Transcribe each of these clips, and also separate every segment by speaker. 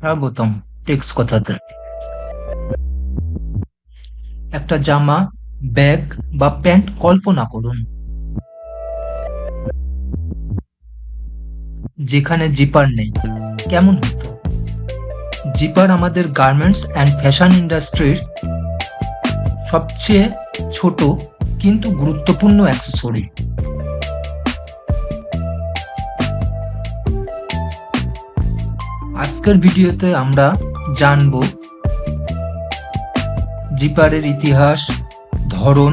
Speaker 1: স্বাগতম টেক্স কথাতে। একটা জামা, ব্যাগ বা প্যান্ট কল্পনা করুন। যেখানে জিপার নেই, কেমন হতো? জিপার আমাদের গার্মেন্টস অ্যান্ড ফ্যাশন ইন্ডাস্ট্রির সবচেয়ে ছোট কিন্তু গুরুত্বপূর্ণ অ্যাক্সেসরি আজকের ভিডিওতে আমরা জানব জিপারের ইতিহাস, ধরন,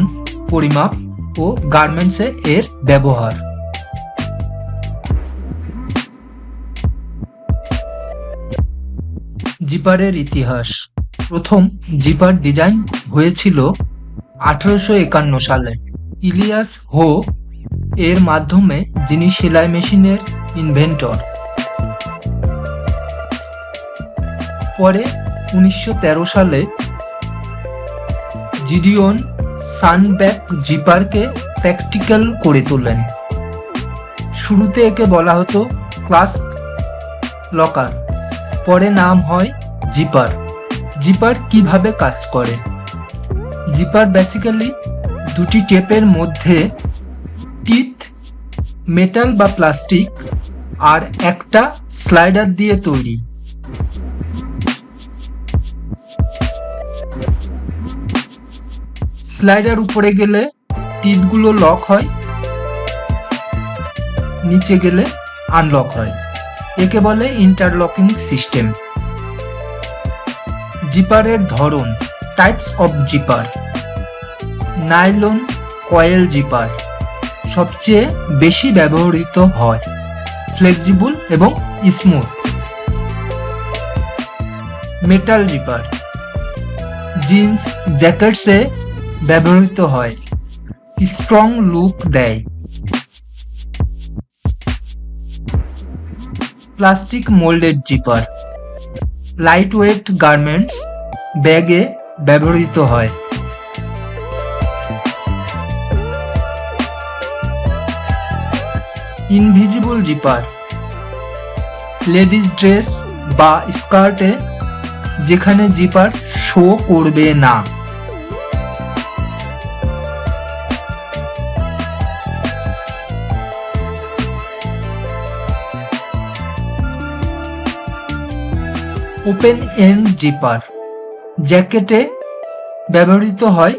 Speaker 1: পরিমাপ ও গার্মেন্টসে এর ব্যবহার। জিপারের ইতিহাস। প্রথম জিপার ডিজাইন হয়েছিল আঠারোশো একান্ন সালে। ইলিয়াস হো এর মাধ্যমে যিনি সেলাই মেশিনের ইনভেন্টর পরে উনিশশো তেরো সালে জিডিওন সানব্যাক জিপারকে প্র্যাকটিক্যাল করে তোলেন শুরুতে একে বলা হতো ক্লাস লকার, পরে নাম হয় জিপার। জিপার কীভাবে কাজ করে? জিপার বেসিক্যালি দুটি টেপের মধ্যে টিথ, মেটাল বা প্লাস্টিক আর একটা স্লাইডার দিয়ে তৈরি। স্লাইডার উপরে গেলে টিথগুলো লক হয়, নিচে গেলে আনলক হয়। একে বলে ইন্টারলকিং সিস্টেম। জিপারের ধরন, types of zipper. Nylon coil zipper. সবচেয়ে বেশি ব্যবহৃত হয়, ফ্লেক্সিবল এবং স্মুথ। Metal zipper. জিন্স জ্যাকেটসে ব্যবহৃত হয়। স্ট্রং লুক দেয়। Plastic moulded zipper. Light weight garments ব্যাগে ব্যবহৃত হয়। ইনভিজিবল জিপার লেডিস ড্রেস বা স্কার্টে যেখানে জিপার শো করবে না। Open and zipper. জ্যাকেটে ব্যবহৃত হয়,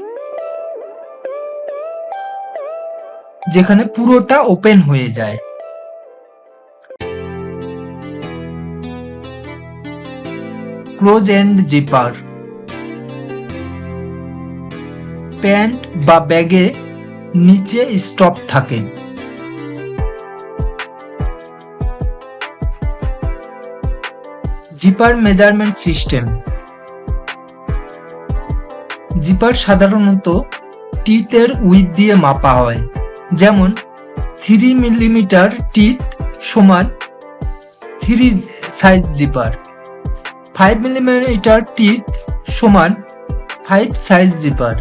Speaker 1: যেখানে পুরোটা ওপেন হয়ে যায়। Close and zipper. প্যান্ট বা ব্যাগে নিচে স্টপ থাকে। Zipper measurement system. জিপার সাধারণত টিথের উইথ দিয়ে মাপা হয়, যেমন থ্রি মিলিমিটার টিথ সমান three size zipper five millimetre teeth সমান ফাইভ সাইজ জিপার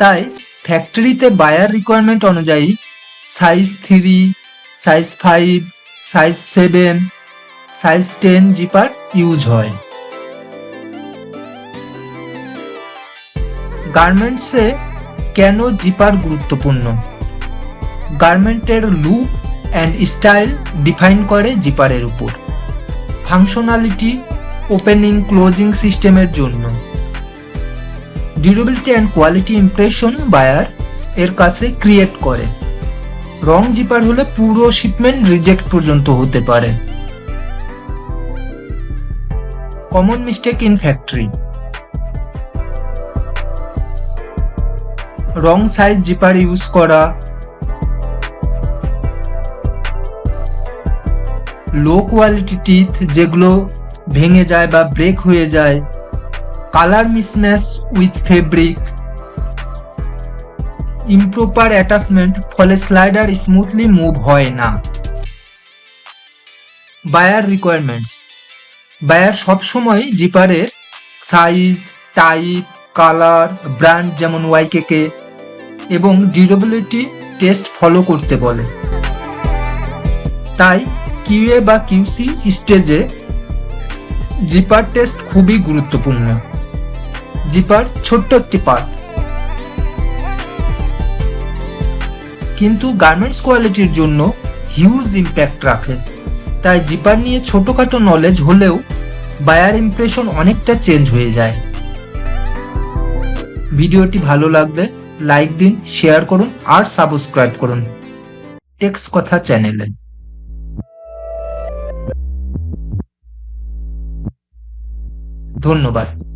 Speaker 1: তাই ফ্যাক্টরিতে বায়ার রিকোয়ারমেন্ট অনুযায়ী size three size five size seven size ten zipper use হয়। গার্মেন্টসে কেন জিপার গুরুত্বপূর্ণ? গার্মেন্টের লুক অ্যান্ড স্টাইল ডিফাইন করে জিপারের উপর। ফাংশনালিটি ওপেনিং ক্লোজিং সিস্টেমের জন্য। Durability and quality impression buyer এর কাছে ক্রিয়েট করে। রং জিপার হলে পুরো শিপমেন্ট রিজেক্ট পর্যন্ত হতে পারে। Common mistake in factory wrong size zipper use করা। লো কোয়ালিটি টিথ যেগুলো ভেঙে যায় বা ব্রেক হয়ে যায়। Colour mismatch with fabric improper attachment ফলে স্লাইডার স্মুথলি মুভ হয় না। বায়ার রিকোয়ারমেন্টস বায়ার সবসময় জিপারের সাইজ টাইপ কালার ব্র্যান্ড যেমন ওয়াইকেকে এবং ডিউরেবিলিটি টেস্ট ফলো করতে বলে। তাই কিউএ বা কিউসি স্টেজে জিপার টেস্ট খুবই গুরুত্বপূর্ণ। জিপার ছোট্ট একটি পার্ট কিন্তু গার্মেন্টস কোয়ালিটির জন্য হিউজ ইম্প্যাক্ট রাখে। তাই জিপার নিয়ে ছোটখাটো নলেজ হলেও বায়ার ইমপ্রেশন অনেকটা চেঞ্জ হয়ে যায়। ভিডিওটি ভালো লাগলে লাইক দিন শেয়ার করুন আর সাবস্ক্রাইব করুন। টেক্স কথা চ্যানেলে ধন্যবাদ।